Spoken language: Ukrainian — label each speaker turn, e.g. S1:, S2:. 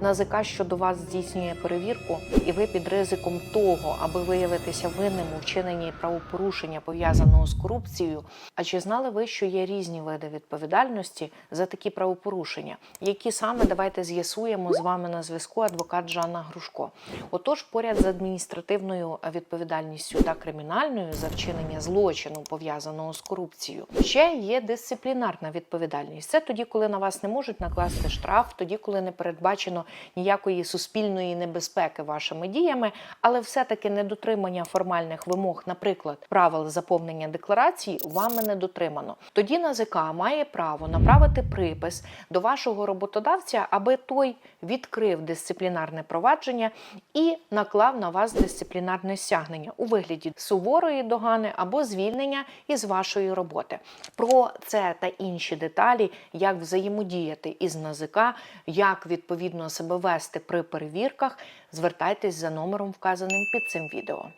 S1: НАЗК щодо вас здійснює перевірку, і ви під ризиком того, аби виявитися винним у вчиненні правопорушення пов'язаного з корупцією. А чи знали ви, що є різні види відповідальності за такі правопорушення? Які саме давайте з'ясуємо з вами на зв'язку адвокат Жанна Грушко. Отож, поряд з адміністративною відповідальністю та кримінальною за вчинення злочину пов'язаного з корупцією, ще є дисциплінарна відповідальність. Це тоді, коли на вас не можуть накласти штраф, тоді, коли не передбачено ніякої суспільної небезпеки вашими діями, але все-таки недотримання формальних вимог, наприклад, правил заповнення декларації, вами не дотримано. Тоді НАЗК має право направити припис до вашого роботодавця, аби той відкрив дисциплінарне провадження і наклав на вас дисциплінарне стягнення у вигляді суворої догани або звільнення із вашої роботи. Про це та інші деталі, як взаємодіяти із НАЗК, як відповідно себе вести при перевірках, звертайтесь за номером, вказаним під цим відео.